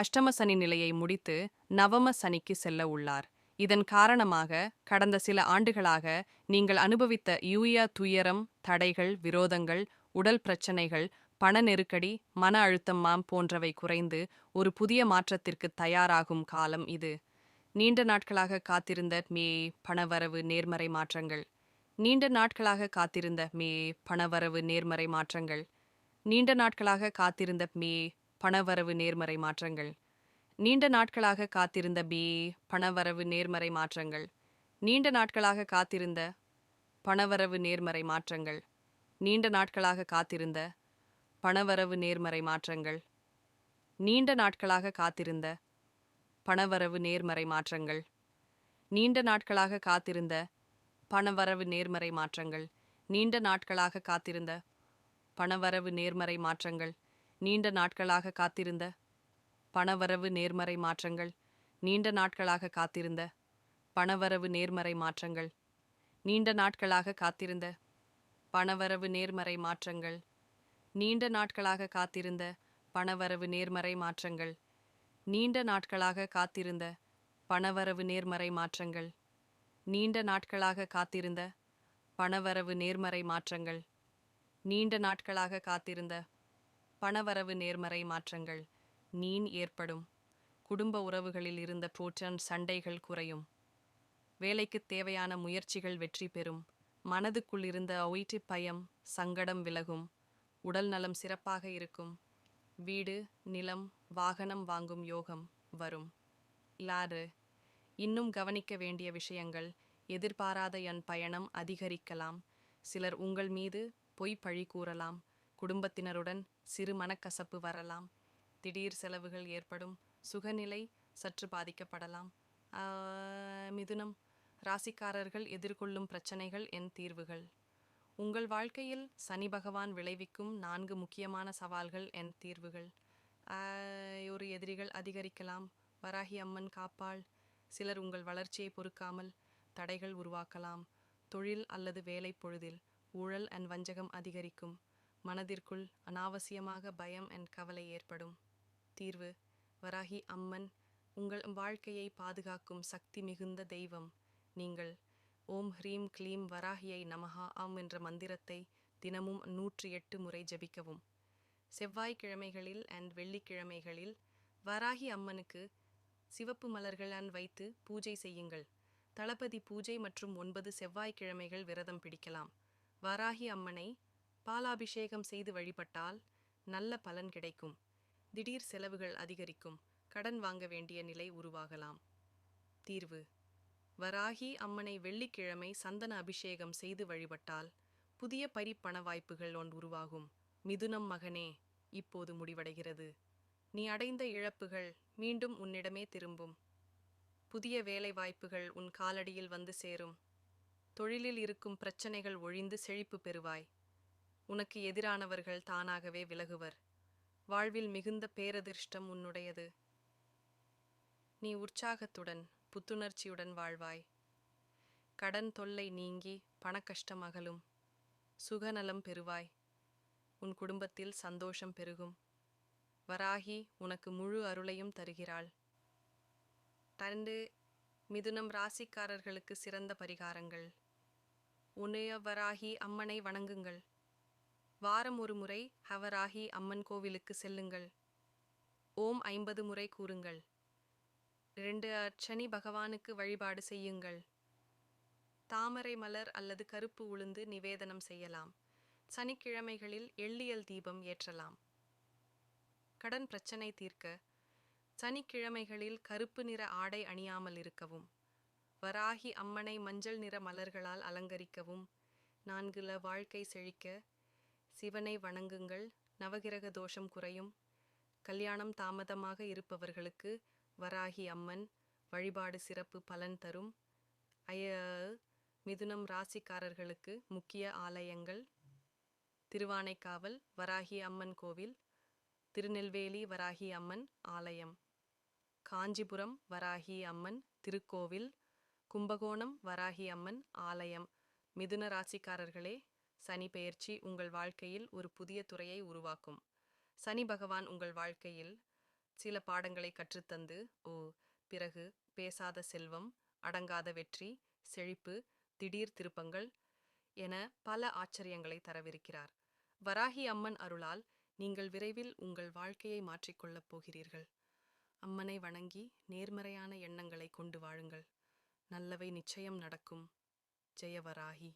அஷ்டம சனி நிலையை முடித்து நவம சனிக்கு செல்ல உள்ளார். இதன் காரணமாக கடந்த சில ஆண்டுகளாக நீங்கள் அனுபவித்த யூயா துயரம் தடைகள் விரோதங்கள் உடல் பிரச்சனைகள் பண நெருக்கடி மன அழுத்தம் மாம் போன்றவை குறைந்து ஒரு புதிய மாற்றத்திற்கு தயாராகும் காலம் இது. நீண்ட நாட்களாக காத்திருந்த மே பணவரவு நேர்மறை மாற்றங்கள். நீண்ட நாட்களாக காத்திருந்த மே பணவரவு நேர்மறை மாற்றங்கள். நீண்ட நாட்களாக காத்திருந்த மே பணவரவு நேர்மறை மாற்றங்கள். நீண்ட நாட்களாக காத்திருந்த பி பணவரவு நேர்மறை மாற்றங்கள். நீண்ட நாட்களாக காத்திருந்த பணவரவு நேர்மறை மாற்றங்கள். நீண்ட நாட்களாக காத்திருந்த பணவரவு நேர்மறை மாற்றங்கள். நீண்ட நாட்களாக காத்திருந்த பணவரவு நேர்மறை மாற்றங்கள். நீண்ட நாட்களாக காத்திருந்த பணவரவு நேர்மறை மாற்றங்கள். நீண்ட நாட்களாக காத்திருந்த பணவரவு நேர்மறை மாற்றங்கள். நீண்ட நாட்களாக காத்திருந்த பணவரவு நேர்மறை மாற்றங்கள் நீண்ட நாட்களாக காத்திருந்த பணவரவு நேர்மறை மாற்றங்கள் நீண்ட நாட்களாக காத்திருந்த பணவரவு நேர்மறை மாற்றங்கள் நீண்ட நாட்களாக காத்திருந்த பணவரவு நேர்மறை மாற்றங்கள் நீண்ட நாட்களாக காத்திருந்த பணவரவு நேர்மறை மாற்றங்கள் நீண்ட நாட்களாக காத்திருந்த பணவரவு நேர்மறை மாற்றங்கள் நீண்ட நாட்களாக காத்திருந்த பணவரவு நேர்மறை மாற்றங்கள். நீன் ஏற்படும். குடும்ப உறவுகளில் இருந்த புரோட்டன் சண்டைகள் குறையும். வேலைக்குத் தேவையான முயற்சிகள் வெற்றி பெறும். மனதுக்குள் இருந்த ஒயிட்டு பயம் சங்கடம் விலகும். உடல் நலம் சிறப்பாக இருக்கும். வீடு நிலம் வாகனம் வாங்கும் யோகம் வரும். லாறு. இன்னும் கவனிக்க வேண்டிய விஷயங்கள். எதிர்பாராத என் பயணம் அதிகரிக்கலாம். சிலர் உங்கள் மீது பொய் பழி கூறலாம். குடும்பத்தினருடன் சிறு மனக்கசப்பு வரலாம். திடீர் செலவுகள் ஏற்படும். சுகநிலை சற்று பாதிக்கப்படலாம். மிதுனம். ராசிக்காரர்கள் எதிர்கொள்ளும் பிரச்சனைகள் என் தீர்வுகள். உங்கள் வாழ்க்கையில் சனி பகவான் விளைவிக்கும் நான்கு முக்கியமான சவால்கள் என் தீர்வுகள். ஒரு எதிரிகள் அதிகரிக்கலாம். வராகி அம்மன் காப்பாள். சிலர் உங்கள் வளர்ச்சியை பொறுக்காமல் தடைகள் உருவாக்கலாம். தொழில் அல்லது வேலை பொழுதில் ஊழல் அண்ட் வஞ்சகம் அதிகரிக்கும். மனதிற்குள் அனாவசியமாக பயம் அண்ட் கவலை ஏற்படும். தீர்வு. வராகி அம்மன் உங்கள் வாழ்க்கையை பாதுகாக்கும் சக்தி மிகுந்த தெய்வம். நீங்கள் ஓம் ஹ்ரீம் க்ளீம் வராகியை நமஹா ஆம் என்ற மந்திரத்தை தினமும் நூற்றி எட்டு முறை ஜபிக்கவும். செவ்வாய்க்கிழமைகளில் அண்ட் வெள்ளிக்கிழமைகளில் வராகி அம்மனுக்கு சிவப்பு மலர்கள் அண்ட் வைத்து பூஜை செய்யுங்கள். தளபதி பூஜை மற்றும் ஒன்பது செவ்வாய்க்கிழமைகள் விரதம் பிடிக்கலாம். வராகி அம்மனை பாலாபிஷேகம் செய்து வழிபட்டால் நல்ல பலன் கிடைக்கும். திடீர் செலவுகள் அதிகரிக்கும். கடன் வாங்க வேண்டிய நிலை உருவாகலாம். தீர்வு. வராகி அம்மனை வெள்ளிக்கிழமை சந்தன அபிஷேகம் செய்து வழிபட்டால் புதிய பரிப்பண வாய்ப்புகள் ஒன்று உருவாகும். மிதுனம் மகனே இப்போது முடிவடைகிறது. நீ அடைந்த இழப்புகள் மீண்டும் உன்னிடமே திரும்பும். புதிய வேலை வாய்ப்புகள் உன் காலடியில் வந்து சேரும். தொழிலில் இருக்கும் பிரச்சனைகள் ஒழிந்து செழிப்பு பெறுவாய். உனக்கு எதிரானவர்கள் தானாகவே விலகுவர். வாழ்வில் மிகுந்த பேரதிர்ஷ்டம் உன்னுடையது. நீ உற்சாகத்துடன் புத்துணர்ச்சியுடன் வாழ்வாய். கடன் தொல்லை நீங்கி பணக்கஷ்டம் அகலும். சுகநலம் பெறுவாய். உன் குடும்பத்தில் சந்தோஷம் பெருகும். வராகி உனக்கு முழு அருளையும் தருகிறாள். தண்டு மிதுனம் ராசிக்காரர்களுக்கு சிறந்த பரிகாரங்கள். உனைய வராகி அம்மனை வணங்குங்கள். வாரம் ஒரு முறை ஹவராகி அம்மன் கோவிலுக்கு செல்லுங்கள். ஓம் ஐம்பது முறை கூறுங்கள். இரண்டு அர்ச்சனி பகவானுக்கு வழிபாடு செய்யுங்கள். தாமரை மலர் அல்லது கருப்பு உளுந்து நிவேதனம் செய்யலாம். சனிக்கிழமைகளில் எள்ளியல் தீபம் ஏற்றலாம். கடன் பிரச்சனை தீர்க்க சனிக்கிழமைகளில் கருப்பு நிற ஆடை அணியாமல் இருக்கவும் வராகி அம்மனை மஞ்சள் நிற மலர்களால் அலங்கரிக்கவும் நான்குல வாழ்க்கை செழிக்க சிவனை வணங்குங்கள் நவகிரக தோஷம் குறையும். கல்யாணம் தாமதமாக இருப்பவர்களுக்கு வராகி அம்மன் வழிபாடு சிறப்பு பலன் தரும். அய மிதுனம் ராசிக்காரர்களுக்கு முக்கிய ஆலயங்கள். திருவானைக்காவல் வராகி அம்மன் கோவில். திருநெல்வேலி வராகி அம்மன் ஆலயம். காஞ்சிபுரம் வராகி அம்மன் திருக்கோவில். கும்பகோணம் வராகி அம்மன் ஆலயம். மிதுன ராசிக்காரர்களே சனி பெயர்ச்சி உங்கள் வாழ்க்கையில் ஒரு புதிய துறையை உருவாக்கும். சனி பகவான் உங்கள் வாழ்க்கையில் சில பாடங்களை கற்றுத்தந்து ஓ பிறகு பேசாத செல்வம் அடங்காத வெற்றி செழிப்பு திடீர் திருப்பங்கள் என பல ஆச்சரியங்களை தரவிருக்கிறார். வராகி அம்மன் அருளால் நீங்கள் விரைவில் உங்கள் வாழ்க்கையை மாற்றிக்கொள்ளப் போகிறீர்கள். அம்மனை வணங்கி நேர்மறையான எண்ணங்களை கொண்டு வாழுங்கள். நல்லவை நிச்சயம் நடக்கும். ஜெய வராகி.